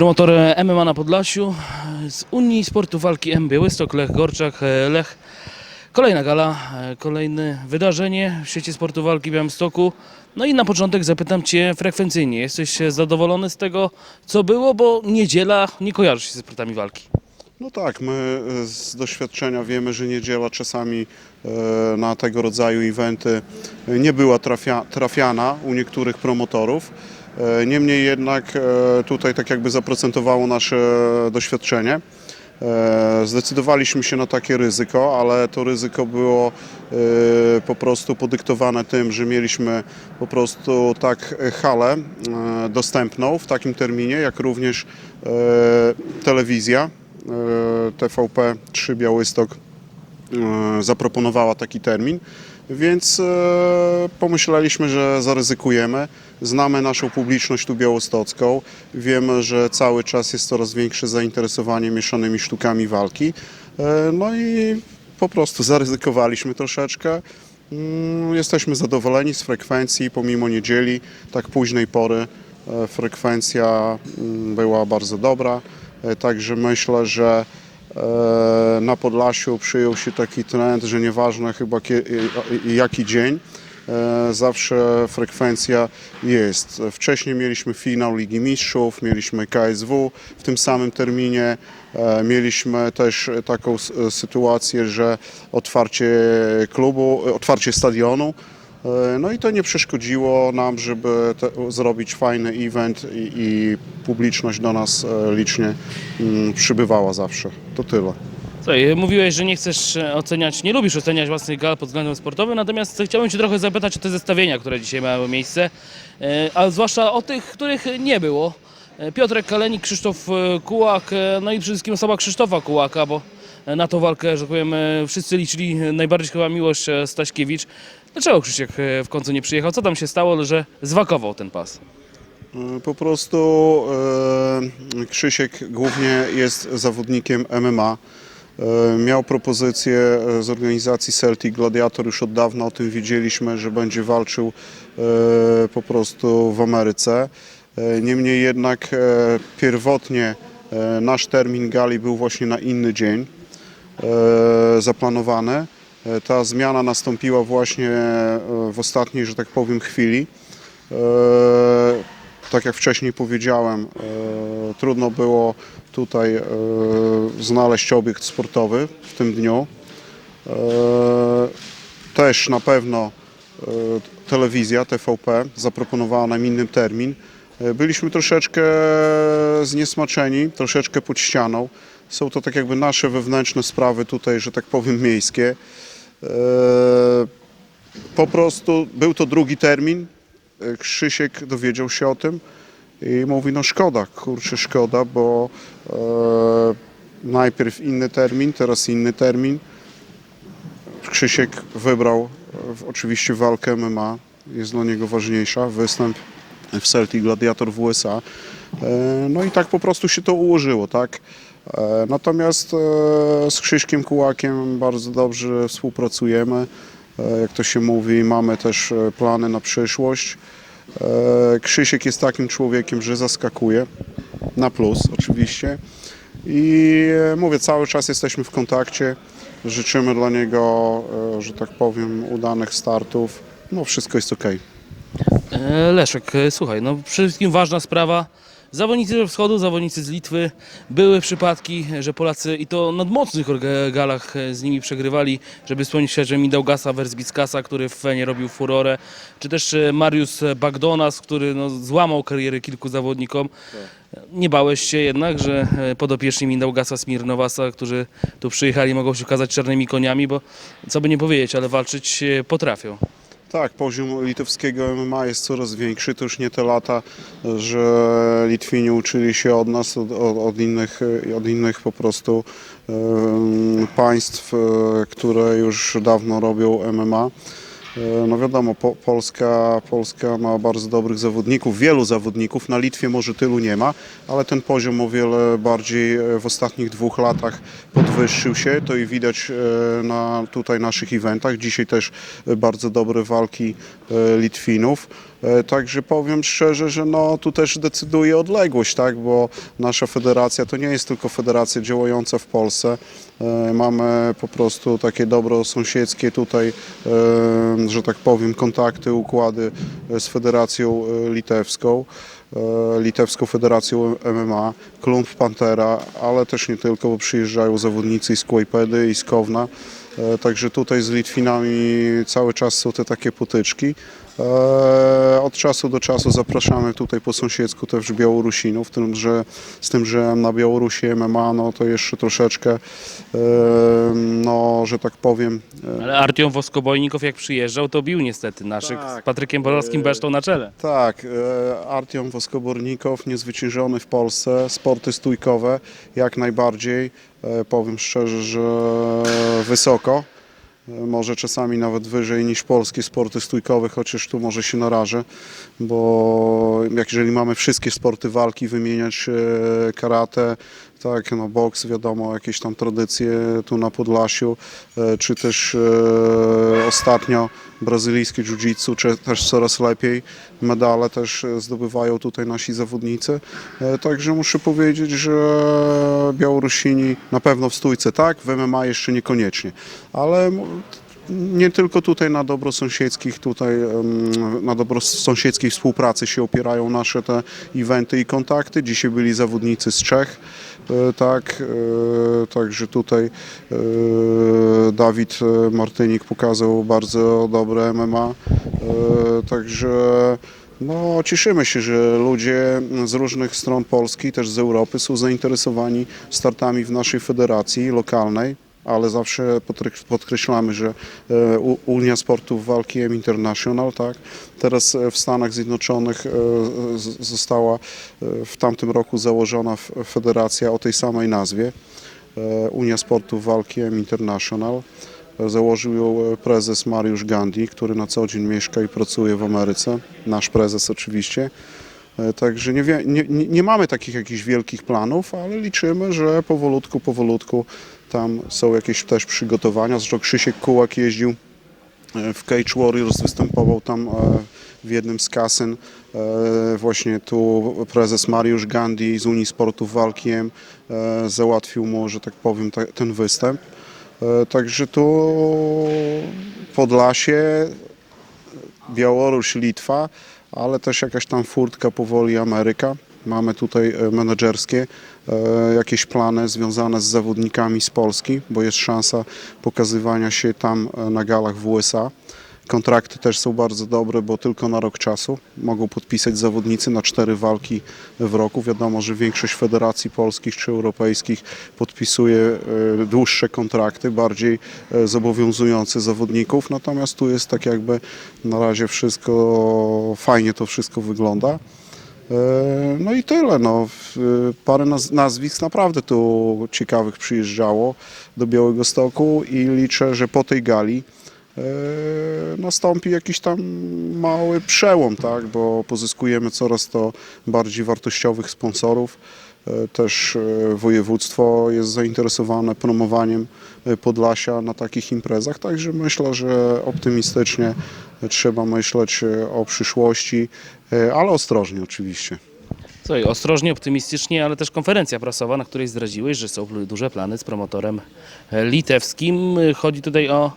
Promotor MMA na Podlasiu z Unii Sportu Walki M Białystok, Lech Gorczak, Lech. Kolejna gala, kolejne wydarzenie w świecie sportu walki w Białymstoku. No i na początek zapytam Cię frekwencyjnie. Jesteś zadowolony z tego, co było, bo niedziela nie kojarzy się ze sportami walki. No tak, my e, z doświadczenia wiemy, że niedziela czasami e, na tego rodzaju eventy e, nie była trafia, trafiana u niektórych promotorów. E, Niemniej jednak e, tutaj tak jakby zaprocentowało nasze doświadczenie. E, Zdecydowaliśmy się na takie ryzyko, ale to ryzyko było po prostu podyktowane tym, że mieliśmy po prostu tak halę dostępną w takim terminie, jak również telewizja TVP 3 Białystok zaproponowała taki termin, więc e, pomyśleliśmy, że zaryzykujemy. Znamy naszą publiczność tu białostocką, wiemy, że cały czas jest coraz większe zainteresowanie mieszanymi sztukami walki. E, No i po prostu zaryzykowaliśmy troszeczkę. Mm, Jesteśmy zadowoleni z frekwencji, pomimo niedzieli, tak późnej pory e, frekwencja mm, była bardzo dobra. E, Także myślę, że na Podlasiu przyjął się taki trend, że nieważne chyba jaki dzień, e, zawsze frekwencja jest. Wcześniej mieliśmy finał Ligi Mistrzów, mieliśmy KSW w tym samym terminie, e, mieliśmy też taką sytuację, że otwarcie klubu, otwarcie stadionu, E, No i to nie przeszkodziło nam, żeby te, zrobić fajny event i, i publiczność do nas e, licznie mm, przybywała zawsze. To tyle. Słuchaj, mówiłeś, że nie chcesz e, oceniać, nie lubisz oceniać własnych gal pod względem sportowym, natomiast chciałbym Cię trochę zapytać o te zestawienia, które dzisiaj miały miejsce, e, a zwłaszcza o tych, których nie było. E, Piotrek Kalenik, Krzysztof e, Kułak, e, no i przede wszystkim osoba Krzysztofa Kułaka, bo e, na tą walkę, że tak powiem, e, wszyscy liczyli e, najbardziej chyba miłość e, Staśkiewicz. Dlaczego Krzysiek e, w końcu nie przyjechał? Co tam się stało, że zwakował ten pas? E, Po prostu e, Krzysiek głównie jest zawodnikiem MMA. E, Miał propozycję e, z organizacji Celtic Gladiator, już od dawna o tym wiedzieliśmy, że będzie walczył e, po prostu w Ameryce. E, Niemniej jednak e, pierwotnie e, nasz termin gali był właśnie na inny dzień e, zaplanowany. E, Ta zmiana nastąpiła właśnie e, w ostatniej, że tak powiem, chwili. E, Tak jak wcześniej powiedziałem, trudno było tutaj znaleźć obiekt sportowy w tym dniu. Też na pewno telewizja TVP zaproponowała nam inny termin. Byliśmy troszeczkę zniesmaczeni, troszeczkę pod ścianą. Są to tak jakby nasze wewnętrzne sprawy tutaj, że tak powiem, miejskie. E, Po prostu był to drugi termin. E, Krzysiek dowiedział się o tym i mówi, no szkoda, kurczę, szkoda, bo e, najpierw inny termin, teraz inny termin. Krzysiek wybrał oczywiście walkę MMA, jest dla niego ważniejsza, występ w Celtic Gladiator w USA. No i tak po prostu się to ułożyło, tak? E, Natomiast e, z Krzyśkiem Kułakiem bardzo dobrze współpracujemy. E, Jak to się mówi, mamy też plany na przyszłość. Krzysiek jest takim człowiekiem, że zaskakuje, na plus oczywiście. I mówię, cały czas jesteśmy w kontakcie. Życzymy dla niego, że tak powiem, udanych startów. No wszystko jest ok. Leszek, słuchaj, no przede wszystkim ważna sprawa. Zawodnicy ze wschodu, zawodnicy z Litwy. Były przypadki, że Polacy i to na mocnych galach e, z nimi przegrywali, żeby wspomnieć się, że Midaugasa Wersbickasa, który w Fenie robił furorę, czy też e, Mariusz Bagdonas, który no, złamał karierę kilku zawodnikom. Nie bałeś się jednak, że e, podopieczni Mindaugasa Smirnowasa, którzy tu przyjechali, mogą się okazać czarnymi koniami, bo co by nie powiedzieć, ale walczyć potrafią. Tak, poziom litewskiego MMA jest coraz większy. To już nie te lata, że Litwini uczyli się od nas, od, od, innych, od innych po prostu em, państw, e, które już dawno robią MMA. E, No wiadomo, po, Polska, Polska ma bardzo dobrych zawodników, wielu zawodników. Na Litwie może tylu nie ma, ale ten poziom o wiele bardziej e, w ostatnich dwóch latach podwyższył się. To i widać e, na tutaj naszych eventach. Dzisiaj też bardzo dobre walki Litwinów. E, Także powiem szczerze, że no, tu też decyduje odległość, tak? bo nasza federacja to nie jest tylko federacja działająca w Polsce. E, Mamy po prostu takie dobro sąsiedzkie tutaj, e, że tak powiem, kontakty, układy z Federacją Litewską, Litewską Federacją MMA, Klump Pantera, ale też nie tylko, bo przyjeżdżają zawodnicy i z Kłajpedy i z Kowna. E, Także tutaj z Litwinami cały czas są te takie potyczki. E, Od czasu do czasu zapraszamy tutaj po sąsiedzku też Białorusinów, tym, że, z tym, że na Białorusi MMA no, to jeszcze troszeczkę, e, no, że tak powiem, e, Ale Artiom Woskobojnikow jak przyjeżdżał, to bił niestety naszych Tak. z Patrykiem Borowskim Besztą na czele. Tak, e, Artiom Woskobornikow, niezwyciężony w Polsce, sporty stójkowe jak najbardziej. E, Powiem szczerze, że wysoko, może czasami nawet wyżej niż polskie sporty stójkowe, chociaż tu może się narażę, bo jak jeżeli mamy wszystkie sporty walki wymieniać, e, karate, tak, no boks, wiadomo, jakieś tam tradycje tu na Podlasiu, e, czy też e, ostatnio brazylijskie jiu-jitsu, czy też coraz lepiej. Medale też zdobywają tutaj nasi zawodnicy. Także muszę powiedzieć, że Białorusini na pewno w stójce tak, w MMA jeszcze niekoniecznie, ale nie tylko tutaj na dobrosąsiedzkich, tutaj em, na dobrosąsiedzkiej współpracy się opierają nasze te eventy i kontakty. Dzisiaj byli zawodnicy z Czech, e, tak, e, także tutaj e, Dawid Martynik pokazał bardzo dobre MMA, także no, cieszymy się, że ludzie z różnych stron Polski, też z Europy są zainteresowani startami w naszej federacji lokalnej ale zawsze podkre- podkreślamy, że e, Unia Sportów Walki M International, tak, teraz e, w Stanach Zjednoczonych e, została w tamtym roku założona federacja o tej samej nazwie, Unia Sportów Walki M International. Założył ją e, prezes Mariusz Gandhi, który na co dzień mieszka i pracuje w Ameryce, nasz prezes oczywiście. E, Także nie, wie, nie, nie mamy takich jakichś wielkich planów, ale liczymy, że powolutku, powolutku tam są jakieś też przygotowania. Zresztą Krzysiek Kułak jeździł e, w Cage Warriors, występował tam w jednym z kasyn. Właśnie tu prezes Mariusz Gandhi z Unii Sportów Walki M e, załatwił mu, że tak powiem, te- ten występ. E, Także tu Podlasie, Białoruś, Litwa, ale też jakaś tam furtka powoli Ameryka. Mamy tutaj e, menedżerskie e, jakieś plany związane z zawodnikami z Polski, bo jest szansa pokazywania się tam na galach w USA. Kontrakty też są bardzo dobre, bo tylko na rok czasu mogą podpisać zawodnicy na cztery walki w roku. Wiadomo, że większość federacji polskich czy europejskich podpisuje e, dłuższe kontrakty, bardziej e, zobowiązujące zawodników. Natomiast tu jest tak jakby na razie wszystko, fajnie to wszystko wygląda. E, No i tyle. No. Parę naz- nazwisk naprawdę tu ciekawych przyjeżdżało do Białego Stoku i liczę, że po tej gali nastąpi jakiś tam mały przełom, tak? bo pozyskujemy coraz to bardziej wartościowych sponsorów. E, Też e, województwo jest zainteresowane promowaniem Podlasia na takich imprezach, także myślę, że optymistycznie trzeba myśleć o przyszłości, ale ostrożnie oczywiście. Słuchaj, ostrożnie, optymistycznie, ale też konferencja prasowa, na której zdradziłeś, że są duże plany z promotorem litewskim. Chodzi tutaj o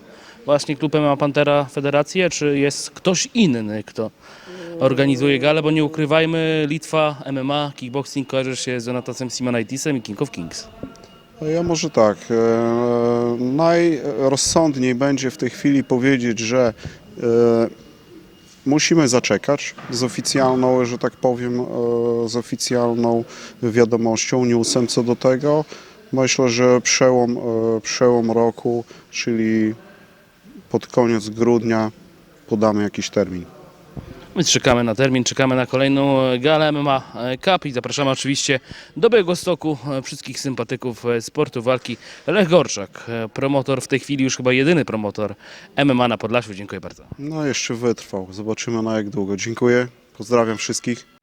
właśnie klub MMA Pantera Federację, czy jest ktoś inny, kto organizuje galę, bo nie ukrywajmy, Litwa, MMA, kickboxing kojarzy się z Jonathanem Simonaitisem i King of Kings. No Ja może tak. E, najrozsądniej będzie w tej chwili powiedzieć, że e, musimy zaczekać z oficjalną, że tak powiem, e, z oficjalną wiadomością, newsem co do tego. Myślę, że przełom, przełom roku, czyli pod koniec grudnia podamy jakiś termin. Więc czekamy na termin, czekamy na kolejną galę MMA Cup i zapraszamy oczywiście do Białegostoku e, wszystkich sympatyków e, sportu walki. Lech Gorczak, e, promotor, w tej chwili już chyba jedyny promotor MMA na Podlasiu. Dziękuję bardzo. No jeszcze wytrwał. Zobaczymy na jak długo. Dziękuję. Pozdrawiam wszystkich.